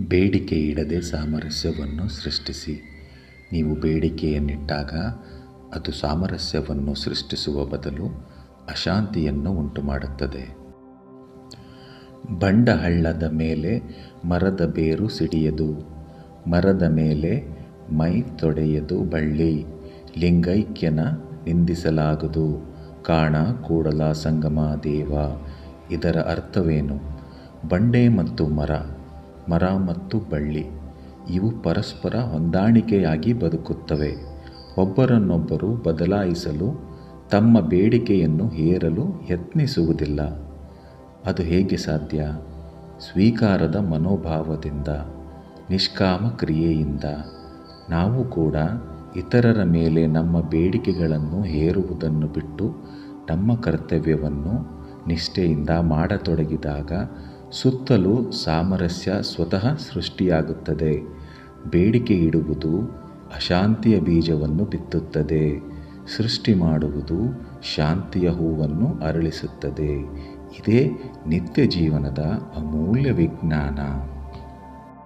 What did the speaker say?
ಬೇಡಿಕೆ ಇಡದೆ ಸಾಮರಸ್ಯವನ್ನು ಸೃಷ್ಟಿಸಿ. ನೀವು ಬೇಡಿಕೆಯನ್ನಿಟ್ಟಾಗ ಅದು ಸಾಮರಸ್ಯವನ್ನು ಸೃಷ್ಟಿಸುವ ಬದಲು ಅಶಾಂತಿಯನ್ನು ಉಂಟುಮಾಡುತ್ತದೆ. ಬಂಡ ಹಳ್ಳದ ಮೇಲೆ ಮರದ ಬೇರು ಸಿಡಿಯದು. ಮರದ ಮೇಲೆ ಮೈ ತೊಡೆಯದು ಬಳ್ಳಿ. ಲಿಂಗೈಕ್ಯನ ನಿಂದಿಸಲಾಗದು. ಕಾಣ ಕೂಡಲ ಸಂಗಮ ದೇವ. ಇದರ ಅರ್ಥವೇನು? ಬಂಡೆ ಮತ್ತು ಮರ. ಮರ ಮತ್ತು ಬಳ್ಳಿ. ಇವು ಪರಸ್ಪರ ಹೊಂದಾಣಿಕೆಯಾಗಿ ಬದುಕುತ್ತವೆ. ಒಬ್ಬರನ್ನೊಬ್ಬರು ಬದಲಾಯಿಸಲು, ತಮ್ಮ ಬೇಡಿಕೆಯನ್ನು ಹೇರಲು ಯತ್ನಿಸುವುದಿಲ್ಲ. ಅದು ಹೇಗೆ ಸಾಧ್ಯ? ಸ್ವೀಕಾರದ ಮನೋಭಾವದಿಂದ, ನಿಷ್ಕಾಮ ಕ್ರಿಯೆಯಿಂದ. ನಾವು ಕೂಡ ಇತರರ ಮೇಲೆ ನಮ್ಮ ಬೇಡಿಕೆಗಳನ್ನು ಹೇರುವುದನ್ನು ಬಿಟ್ಟು ನಮ್ಮ ಕರ್ತವ್ಯವನ್ನು ನಿಷ್ಠೆಯಿಂದ ಮಾಡತೊಡಗಿದಾಗ ಸುತ್ತಲೂ ಸಾಮರಸ್ಯ ಸ್ವತಃ ಸೃಷ್ಟಿಯಾಗುತ್ತದೆ. ಬೇಡಿಕೆ ಇಡುವುದು ಅಶಾಂತಿಯ ಬೀಜವನ್ನು ಬಿತ್ತುತ್ತದೆ. ಸೃಷ್ಟಿ ಮಾಡುವುದು ಶಾಂತಿಯ ಹೂವನ್ನು ಅರಳಿಸುತ್ತದೆ. ಇದೇ ನಿತ್ಯ ಜೀವನದ ಅಮೂಲ್ಯ ವಿಜ್ಞಾನ.